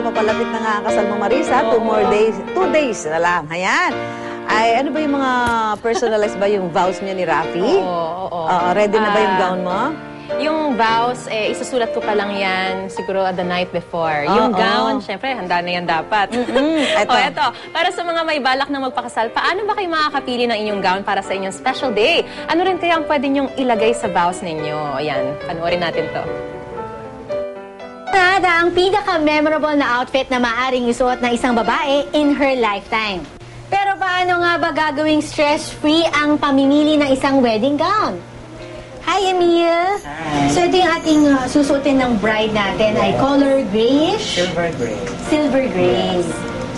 mapalapit na nga ang kasal mo, Marisa. Two more days. Two days na lang. Ayan. Ay, ano ba yung mga personalized ba yung vows niya ni Rafi? Oo, oo. Oo, ready na ba yung Ah, gown mo? Yung vows, eh, isusulat ko pa lang yan siguro the night before. Yung Oo. gown, syempre, handa na yan dapat. Eto. o, eto. Para sa mga may balak na magpakasal, paano ba kayo makakapili ng inyong gown para sa inyong special day? Ano rin kaya ang pwede nyong ilagay sa vows ninyo? Ayan, panoorin natin to. Nada ang pinaka-memorable na outfit na maaring isuot ng isang babae in her lifetime. Pero paano nga ba gagawing stress-free ang pamimili ng isang wedding gown? Hi, Emil! So ito yung ating uh, susuotin ng bride natin ay color grayish, Silver gray. silver gray.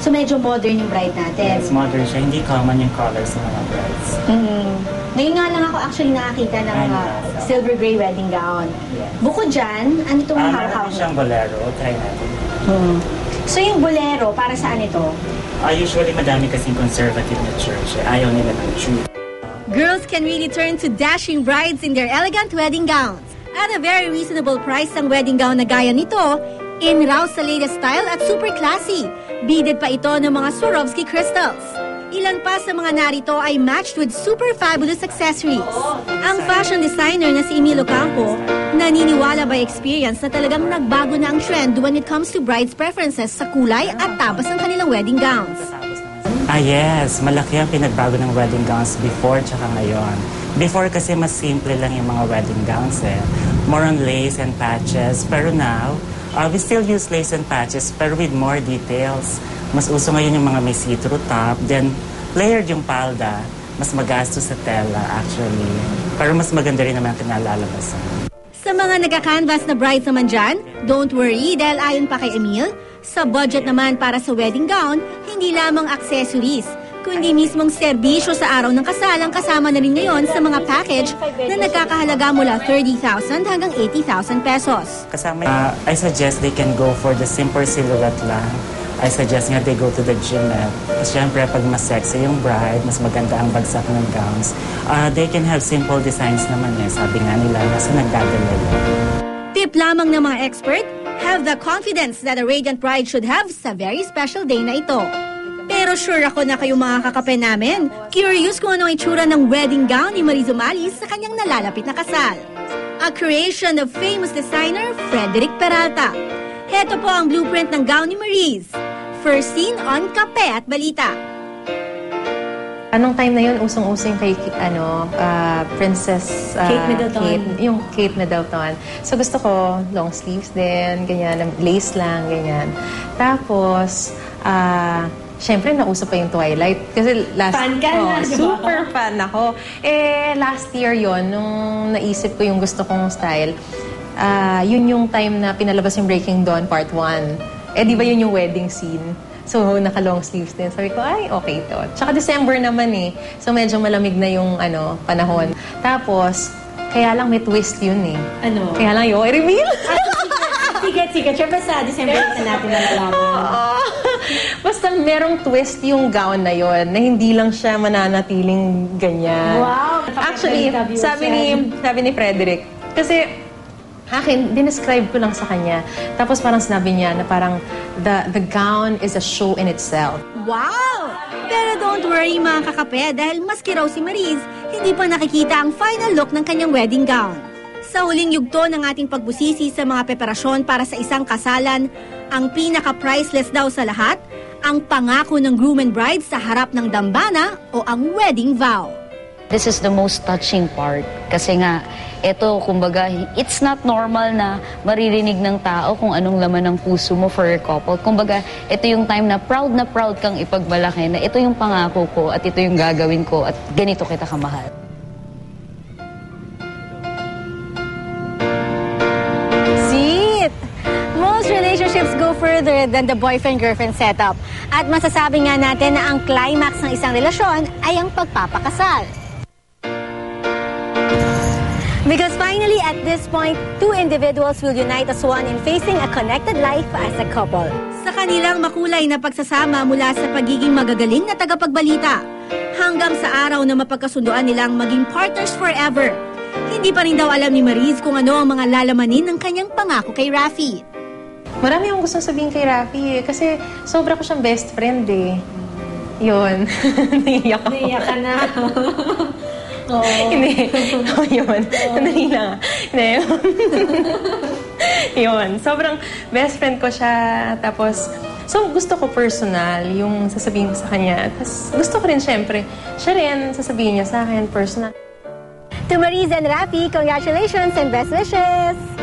So medyo modern yung bride natin. Yes, modern siya. Hindi common yung colors ng mga brides. Mm. Ngayon nga lang ako actually nakakita ng Ay, uh, silver gray wedding gown. Yes. Bukod dyan, ano itong Ah, hawak meron din siyang bolero. Try natin. Hmm. So yung bolero, para saan ito? Ah, usually, madami kasing conservative na church. Ayaw nila ng truth. Girls can really turn to dashing brides in their elegant wedding gowns. At a very reasonable price ang wedding gown na gaya nito, in Raw sa latest style at super classy. Beaded pa ito ng mga Swarovski crystals. Ilan pa sa mga narito ay matched with super fabulous accessories. Ang fashion designer na si Emilio Campo, naniniwala by experience na talagang nagbago na ang trend when it comes to brides' preferences sa kulay at tapas ng kanilang wedding gowns. Ah, yes. Malaki ang pinagbago ng wedding gowns before tsaka ngayon. Before kasi mas simple lang yung mga wedding gowns eh. More on lace and patches. Pero now, uh, we still use lace and patches pero with more details. Mas uso ngayon yung mga may see-through top. Then, layered yung palda. Mas magastos sa tela actually. Pero mas maganda rin naman kinalalabasan. Sa mga nagka-canvas na brides naman dyan, don't worry dahil ayon pa kay Emil, sa budget naman para sa wedding gown, hindi lamang accessories, kundi mismong serbisyo sa araw ng kasal ang kasama na rin ngayon sa mga package na nagkakahalaga mula 30,000 hanggang 80,000 pesos. Kasama, uh, I suggest they can go for the simple silhouette lang. I suggest nga they go to the gym. Eh. Kasi syempre, pag mas sexy yung bride, mas maganda ang bagsak ng gowns, uh, they can have simple designs naman eh. Sabi nga nila, nasa nagdadala lang. Tip lamang ng mga expert, have the confidence that a radiant bride should have sa very special day na ito. Pero sure ako na kayong mga kakape namin, curious kung ano ang itsura ng wedding gown ni Marizo Malis sa kanyang nalalapit na kasal. A creation of famous designer Frederick Peralta. Heto po ang blueprint ng gown ni Mariz. First seen on Kape at Balita. Anong time na yun, usong-usong kay, ano, ah, Princess... ah, Kate Middleton. Kate, yung Kate Middleton. So, gusto ko long sleeves din, ganyan, lace lang, ganyan. Tapos, ah, Siyempre, nauso pa yung Twilight. Kasi last... Fan ka na, di ba? Super fan ako. Eh, last year yon nung naisip ko yung gusto kong style, ah, yun yung time na pinalabas yung Breaking Dawn Part 1. Eh, di ba yun yung wedding scene? So, naka-long sleeves din. Sabi ko, ay, okay to. Tsaka December naman eh. So, medyo malamig na yung ano, panahon. Tapos, kaya lang may twist yun eh. Ano? Kaya lang yung reveal. Sige. Siyempre sa December na natin malalaman. Basta merong twist yung gown na yon na hindi lang siya mananatiling ganyan. Wow! Actually, sabi ni, sabi ni Frederick, kasi akin, dinescribe ko lang sa kanya. Tapos parang sinabi niya na parang the, the gown is a show in itself. Wow! Pero don't worry mga kakape dahil maski raw si Mariz, hindi pa nakikita ang final look ng kanyang wedding gown. Sa huling yugto ng ating pagbusisi sa mga preparasyon para sa isang kasalan, ang pinaka-priceless daw sa lahat, ang pangako ng groom and bride sa harap ng dambana o ang wedding vow. This is the most touching part. Kasi nga, ito, kumbaga, it's not normal na maririnig ng tao kung anong laman ng puso mo for your couple. Kumbaga, ito yung time na proud na proud kang ipagmalaki na ito yung pangako ko at ito yung gagawin ko at ganito kita kamahal. Further than the boyfriend-girlfriend setup. At masasabi nga natin na ang climax ng isang relasyon ay ang pagpapakasal. Because finally, at this point, two individuals will unite as one in facing a connected life as a couple. Sa kanilang makulay na pagsasama mula sa pagiging magagaling na tagapagbalita hanggang sa araw na mapagkasunduan nilang maging partners forever. Hindi pa rin daw alam ni Mariz kung ano ang mga lalamanin ng kanyang pangako kay Rafi. Marami akong gustong sabihin kay Rafi eh. Kasi sobra ko siyang best friend eh. Yun. Naiyak ako. Naiyak ka na. Oo. Hindi. Oh, yun. Sandali lang. Hindi. yun. Sobrang best friend ko siya. Tapos, so gusto ko personal yung sasabihin ko sa kanya. Tapos gusto ko rin syempre, siya rin sasabihin niya sa akin personal. To Maris and Rafi, congratulations and best wishes!